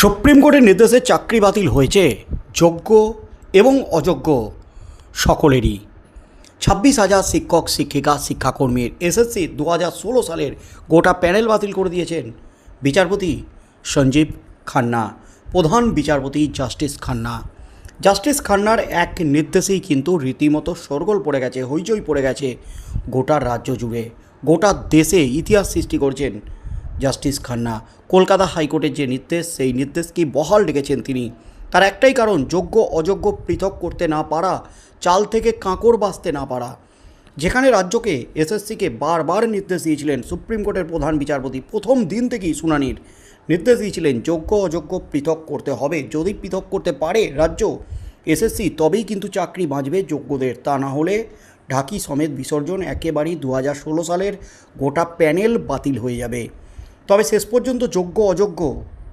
Supreme কোর্টের নির্দেশে চাকরি বাতিল হয়েছে যোগ্য এবং অযোগ্য সকলেরই। ছাব্বিশ হাজার শিক্ষক, শিক্ষিকা, শিক্ষাকর্মীর এসএসসি দু হাজার ষোলো সালের গোটা প্যানেল বাতিল করে দিয়েছেন বিচারপতি সঞ্জীব খান্না, প্রধান বিচারপতি জাস্টিস খান্না। জাস্টিস খান্নার এক নির্দেশেই কিন্তু রীতিমতো সরগোল পড়ে গেছে, হইচই পড়ে গেছে গোটা রাজ্য জুড়ে। গোটা দেশে ইতিহাস সৃষ্টি করছেন জাস্টিস খান্না। কলকাতা হাইকোর্টের যে নির্দেশ, সেই নির্দেশকে বহাল রেখেছেন তিনি। তার একটাই কারণ, যোগ্য, অযোগ্য পৃথক করতে না পারা, চাল থেকে কাঁকড় বাঁচতে না পারা। যেখানে রাজ্যকে এসএসসিকে বারবার নির্দেশ দিয়েছিলেন সুপ্রিম কোর্টের প্রধান বিচারপতি, প্রথম দিন থেকেই শুনানির নির্দেশ দিয়েছিলেন, যোগ্য, অযোগ্য পৃথক করতে হবে। যদি পৃথক করতে পারে রাজ্য, এসএসসি, তবেই কিন্তু চাকরি বাঁচবে যোগ্যদের। তা না হলে ঢাকি সমেত বিসর্জন একেবারেই দু হাজার ষোলো সালের গোটা প্যানেল বাতিল হয়ে যাবে। তবে শেষ পর্যন্ত যোগ্য অযোগ্য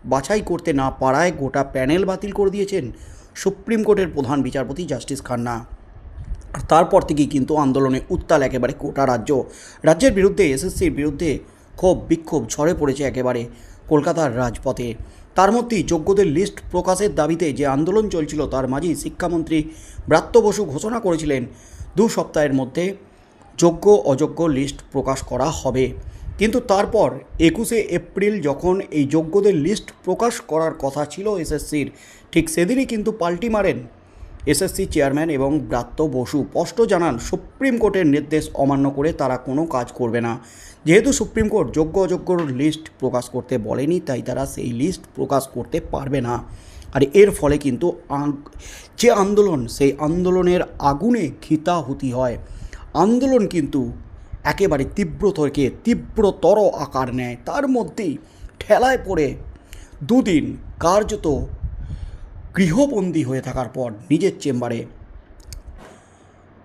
বাছাই করতে না পারায় গোটা প্যানেল বাতিল করে দিয়েছেন সুপ্রিম কোর্টের প্রধান বিচারপতি জাস্টিস খান্না। আর তারপর থেকেই কিন্তু আন্দোলনে উত্তাল একেবারে গোটা রাজ্য। রাজ্যের বিরুদ্ধে এসএসসির বিরুদ্ধে ক্ষোভ বিক্ষোভ ঝরে পড়েছে একেবারে কলকাতার রাজপথে। তার মধ্যেই যোগ্যদের লিস্ট প্রকাশের দাবিতে যে আন্দোলন চলছিল তার মাঝেই শিক্ষামন্ত্রী ব্রাত্য বসু ঘোষণা করেছিলেন। দু সপ্তাহের মধ্যে যোগ্য অযোগ্য লিস্ট প্রকাশ করা হবে। কিন্তু তারপর একুশে এপ্রিল যখন এই যোগ্যদের লিস্ট প্রকাশ করার কথা ছিল এসএসসির, ঠিক সেদিনই কিন্তু পাল্টি মারেন এসএসসি চেয়ারম্যান এবং ব্রাত্য বসু। স্পষ্ট জানান, সুপ্রিম কোর্টের নির্দেশ অমান্য করে তারা কোনো কাজ করবে না। যেহেতু সুপ্রিম কোর্ট যোগ্য অযোগ্যর লিস্ট প্রকাশ করতে বলেনি, তাই তারা সেই লিস্ট প্রকাশ করতে পারবে না। আর এর ফলে কিন্তু যে আন্দোলন, সেই আন্দোলনের আগুনে ঘিতাহুতি হয়। আন্দোলন কিন্তু একেবারে তীব্র তীব্রতর আকার নেয়। তার মধ্যেই ঠেলায় পড়ে দুদিন কার্যত গৃহবন্দী হয়ে থাকার পর নিজের চেম্বারে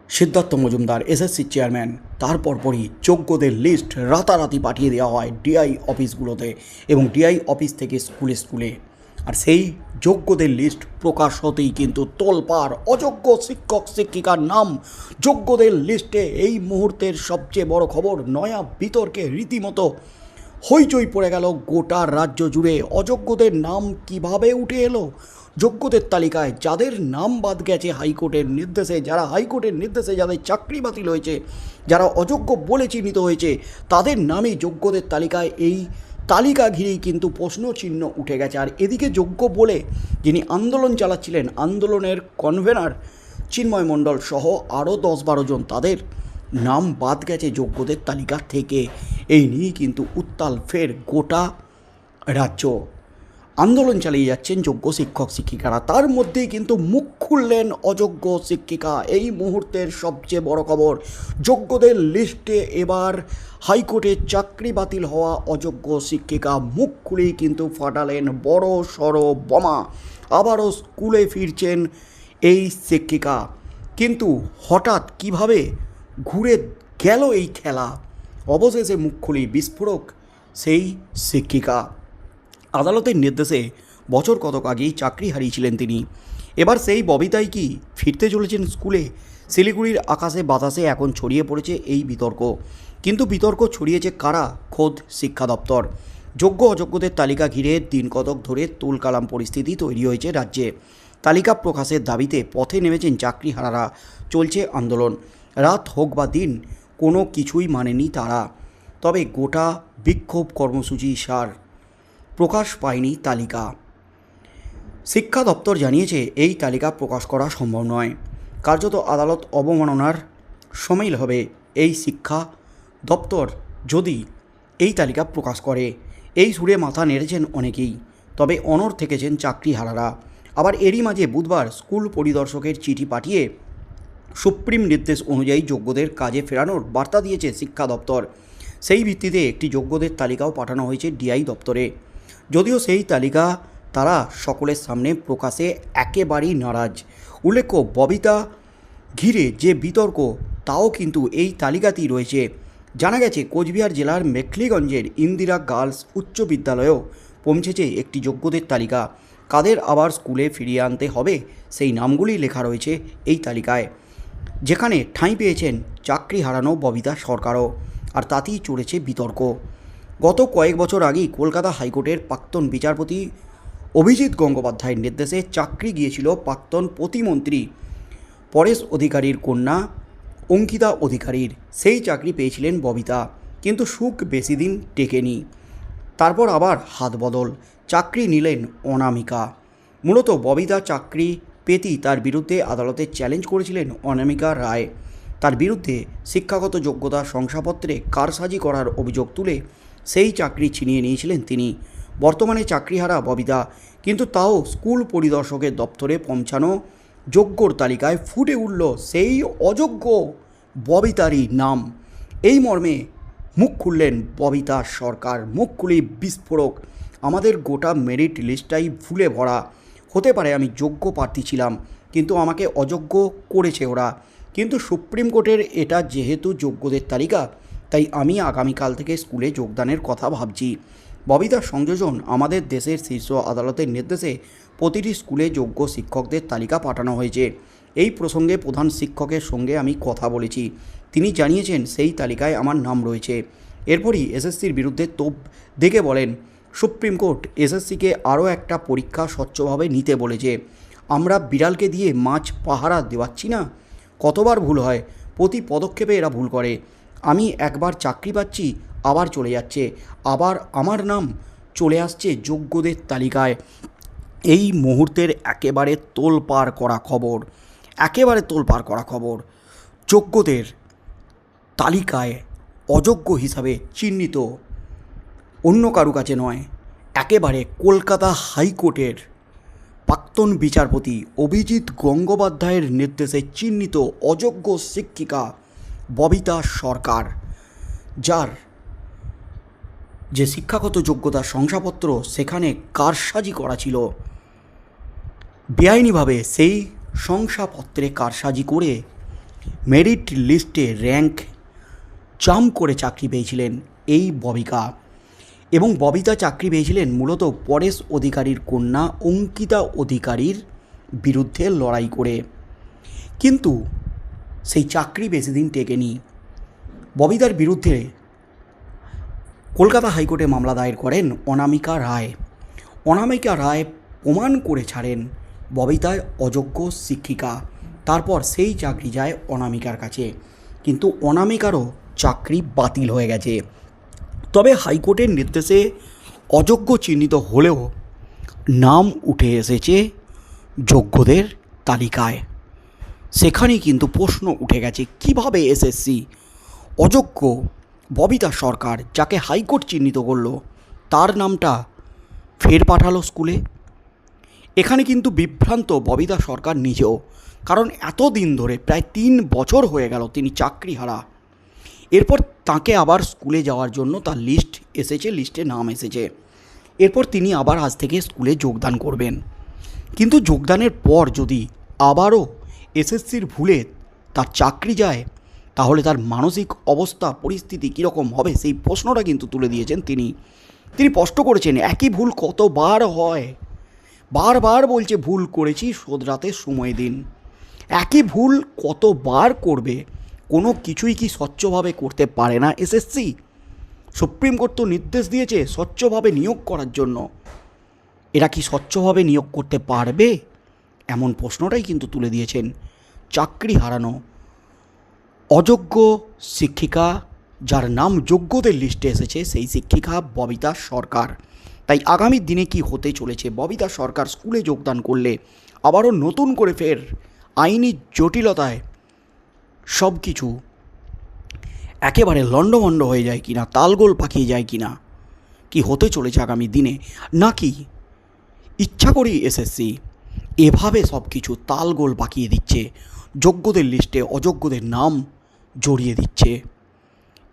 সিদ্ধার্থ মজুমদার, এসএসসি চেয়ারম্যান তারপর পরই যোগ্যদের লিস্ট রাতারাতি পাঠিয়ে দেওয়া হয় ডিআই অফিসগুলোতে এবং ডিআই অফিস থেকে স্কুলে স্কুলে। আর সেই যোগ্যদের লিস্ট প্রকাশ হতেই কিন্তু তোলপাড় অযোগ্য শিক্ষক, শিক্ষিকার নাম যোগ্যদের লিস্টে এই মুহূর্তের সবচেয়ে বড় খবর, নয়া বিতর্কে রীতিমতো হইচই পড়ে গেল গোটা রাজ্য জুড়ে। অযোগ্যদের নাম কীভাবে উঠে এলো? যোগ্যদের তালিকায় যাদের নাম বাদ গেছে হাইকোর্টের নির্দেশে, যারা হাইকোর্টের নির্দেশে যাদের চাকরি বাতিল হয়েছে, যারা অযোগ্য বলে চিহ্নিত হয়েছে, তাদের নামই যোগ্যদের তালিকায় এই তালিকা ঘিরেই কিন্তু প্রশ্নচিহ্ন উঠে গেছে। আর এদিকে যোগ্য বলে যিনি আন্দোলন চালাচ্ছিলেন, আন্দোলনের কনভেনার চিন্ময় মণ্ডল সহ আরও দশ বারো জন, তাদের নাম বাদ গেছে যোগ্যদের তালিকা থেকে। এই নিয়েই কিন্তু উত্তাল ফের গোটা রাজ্য। আন্দোলন চালিয়ে যাচ্ছেন যোগ্য শিক্ষক, শিক্ষিকারা। তার মধ্যেই কিন্তু মুখ খুললেন অযোগ্য শিক্ষিকা। এই মুহূর্তের সবচেয়ে বড় খবর, যোগ্যদের লিস্টে এবার হাইকোর্টে চাকরি বাতিল হওয়া অযোগ্য শিক্ষিকা মুখ খুলেই কিন্তু ফাটালেন বড় সড় বোমা। আবারও স্কুলে ফিরছেন এই শিক্ষিকা। কিন্তু হঠাৎ কীভাবে ঘুরে গেল এই খেলা? অবশেষে মুখ খুলি বিস্ফোরক সেই শিক্ষিকা। আদালতের নির্দেশে বছর কতক আগেই চাকরি হারিয়েছিলেন তিনি। এবার সেই ববিতাই কি ফিরতে চলেছেন স্কুলে? শিলিগুড়ির আকাশে বাতাসে এখন ছড়িয়ে পড়েছে এই বিতর্ক। কিন্তু বিতর্ক ছড়িয়েছে কারা? খোদ শিক্ষা দপ্তর। যোগ্য অযোগ্যদের তালিকা ঘিরে দিন কতক ধরে তুলকালাম পরিস্থিতি তৈরি হয়েছে রাজ্যে। তালিকা প্রকাশের দাবিতে পথে নেমেছেন চাকরিহারারা চলছে আন্দোলন। রাত হোক বা দিন, কোনো কিছুই মানেনি তারা। তবে গোটা বিক্ষোভ কর্মসূচি সার প্রকাশ পায়নি তালিকা। শিক্ষা দপ্তর জানিয়েছে, এই তালিকা প্রকাশ করা সম্ভব নয়। কার্যত আদালত অবমাননার সমিল হবে। এই শিক্ষা দপ্তর যদি এই তালিকা প্রকাশ করে, এই সুরে মাথা নেড়েছেন অনেকেই। তবে অনর থেকেছেন চাকরি চাকরিহারারা। আবার এরই মাঝে বুধবার স্কুল পরিদর্শকের চিঠি পাঠিয়ে সুপ্রিম নির্দেশ অনুযায়ী যোগ্যদের কাজে ফেরানোর বার্তা দিয়েছে শিক্ষা দপ্তর। সেই ভিত্তিতে একটি যোগ্যদের তালিকাও পাঠানো হয়েছে ডিআই দপ্তরে। যদিও সেই তালিকা তারা সকলের সামনে প্রকাশে একেবারেই নারাজ। উল্লেখ্য, ববিতা ঘিরে যে বিতর্ক, তাও কিন্তু এই তালিকাতেই রয়েছে। জানা গেছে, কোচবিহার জেলার মেখলিগঞ্জের ইন্দিরা গার্লস উচ্চ বিদ্যালয়েও পৌঁছেছে একটি যোগ্যদের তালিকা। কাদের আবার স্কুলে ফিরিয়ে আনতে হবে, সেই নামগুলি লেখা রয়েছে এই তালিকায়। যেখানে ঠাঁই পেয়েছেন চাকরি হারানো ববিতা সরকারও, আর তাতেই চড়েছে বিতর্ক। গত কয়েক বছর আগেই কলকাতা হাইকোর্টের প্রাক্তন বিচারপতি অভিজিৎ গঙ্গোপাধ্যায়ের নির্দেশে চাকরি গিয়েছিল প্রাক্তন প্রতিমন্ত্রী পরেশ অধিকারীর কন্যা, অঙ্কিতা অধিকারীর। সেই চাকরি পেয়েছিলেন ববিতা, কিন্তু সুখ বেশি দিন টেকেনি। তারপর আবার হাত বদল, চাকরি নিলেন অনামিকা। মূলত ববিতা চাকরি পেতেই তার বিরুদ্ধে আদালতে চ্যালেঞ্জ করেছিলেন অনামিকা রায়। তার বিরুদ্ধে শিক্ষাগত যোগ্যতা শংসাপত্রে কারসাজি করার অভিযোগ তুলে সেই চাকরি ছিনিয়ে নিয়েছিলেন তিনি। বর্তমানে চাকরিহারা ববিতা, কিন্তু তাও স্কুল পরিদর্শকের দপ্তরে পৌঁছানো যোগ্যর তালিকায় ফুটে উঠল সেই অযোগ্য ববিতারই নাম। এই মর্মে মুখ খুললেন ববিতা সরকার, মুখ খুলি বিস্ফোরক। আমাদের গোটা মেরিট লিস্টটাই ভুলে ভরা। হতে পারে আমি যোগ্য প্রার্থী ছিলাম, কিন্তু আমাকে অযোগ্য করেছে ওরা। কিন্তু সুপ্রিম কোর্টের এটা যেহেতু যোগ্যদের তালিকা তাই আমি আগামীকাল থেকে স্কুলে যোগদানের কথা ভাবছি। ববিতার সংযোজন আমাদের দেশের শীর্ষ আদালতের নির্দেশে প্রতিটি স্কুলে যোগ্য শিক্ষকদের তালিকা পাঠানো হয়েছে। এই প্রসঙ্গে প্রধান শিক্ষকের সঙ্গে আমি কথা বলেছি। তিনি জানিয়েছেন, সেই তালিকায় আমার নাম রয়েছে। এরপরই এসএসসির বিরুদ্ধে তোপ দেখে বলেন, সুপ্রিম কোর্ট এসএসসিকে আরও একটা পরীক্ষা স্বচ্ছভাবে নিতে বলেছে। আমরা বিড়ালকে দিয়ে মাছ পাহারা দেওয়াচ্ছি না? কতবার ভুল হয়? প্রতি পদক্ষেপে এরা ভুল করে। আমি একবার চাকরি পাচ্ছি, আবার চলে যাচ্ছে। আবার আমার নাম চলে আসছে যোগ্যদের তালিকায়। এই মুহূর্তের একেবারে তোলপাড় করা খবর, একেবারে তোলপাড় করা খবর। যোগ্যদের তালিকায় অযোগ্য হিসাবে চিহ্নিত। অন্য কারু কাছে নয়, একেবারে কলকাতা হাইকোর্টের প্রাক্তন বিচারপতি অভিজিৎ গঙ্গোপাধ্যায়ের নির্দেশে চিহ্নিত অযোগ্য শিক্ষিকা ববিতা সরকার, যার যে শিক্ষাগত যোগ্যতা শংসাপত্র সেখানে কারসাজি করা ছিল, বেআইনিভাবে সেই শংসাপত্রে কারসাজি করে মেরিট লিস্টে র্যাঙ্ক জাম করে চাকরি পেয়েছিলেন এই ববিকা। এবং ববিতা চাকরি পেয়েছিলেন মূলত পরেশ অধিকারীর কন্যা অঙ্কিতা অধিকারীর বিরুদ্ধে লড়াই করে। কিন্তু সেই চাকরি বেশি দিন টেকেনি। ববিতার বিরুদ্ধে কলকাতা হাইকোর্টে মামলা দায়ের করেন অনামিকা রায়। অনামিকা রায় প্রমাণ করে ছাড়েন ববিতায় অযোগ্য শিক্ষিকা। তারপর সেই চাকরি যায় অনামিকার কাছে। কিন্তু অনামিকারও চাকরি বাতিল হয়ে গেছে। তবে হাইকোর্টের নির্দেশে অযোগ্য চিহ্নিত হলেও নাম উঠে এসেছে যোগ্যদের তালিকায়। সেখানেই কিন্তু প্রশ্ন উঠে গেছে, কীভাবে এসএসসি? অযোগ্য ববিতা সরকার যাকে হাইকোর্ট চিহ্নিত করল, তার নামটা ফের পাঠালো স্কুলে। এখানে কিন্তু বিভ্রান্ত ববিতা সরকার নিজেও, কারণ এতদিন ধরে প্রায় তিন বছর হয়ে গেল তিনি চাকরি হারা। এরপর তাকে আবার স্কুলে যাওয়ার জন্য তার লিস্ট এসেছে, লিস্টে নাম এসেছে। এরপর তিনি আবার আজ থেকে স্কুলে যোগদান করবেন। কিন্তু যোগদানের পর যদি আবারও এসএসসির ভুলে তার চাকরি যায়, তাহলে তার মানসিক অবস্থা, পরিস্থিতি কীরকম হবে সেই প্রশ্নটা কিন্তু তুলে দিয়েছেন তিনি। তিনি স্পষ্ট করেছেন, একই ভুল কতবার হয়? বারবার বলছে, ভুল করেছি, শোধরাতে সময় দিন। একই ভুল কতবার করবে, কোনো কিছুই কি স্বচ্ছভাবে করতে পারে না এসএসসি? সুপ্রিম কোর্ট তো নির্দেশ দিয়েছে, স্বচ্ছভাবে নিয়োগ করার জন্য। এরা কি স্বচ্ছভাবে নিয়োগ করতে পারবে? এমন প্রশ্নটাই কিন্তু তুলে দিয়েছেন। চাকরি হারানো। অযোগ্য শিক্ষিকা, যার নাম যোগ্যদের লিস্টে এসেছে, সেই শিক্ষিকা ববিতা সরকার। তাই আগামী দিনে কি হতে চলেছে? ববিতা সরকার স্কুলে যোগদান করলে আবারও নতুন করে ফের আইনি জটিলতায় সব কিছু একেবারে লণ্ডভণ্ড হয়ে যায় কিনা, তালগোল পাকিয়ে যায় কিনা, কি হতে চলেছে আগামী দিনে? নাকি ইচ্ছা করেই এসএসসি, এভাবে সব কিছু তালগোল পাকিয়ে দিচ্ছে যোগ্যদের লিস্টে অযোগ্যদের নাম জড়িয়ে দিচ্ছে।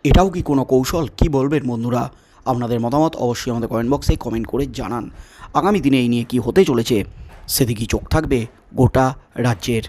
এটাও কি কোনো কৌশল? কি বলবেন বন্ধুরা? আপনাদের মতামত অবশ্যই আমাদের কমেন্ট বক্সে কমেন্ট করে জানান। আগামী দিনে এই নিয়ে কি হতে চলেছে, সেদিকেই চোখ থাকবে গোটা রাজ্যের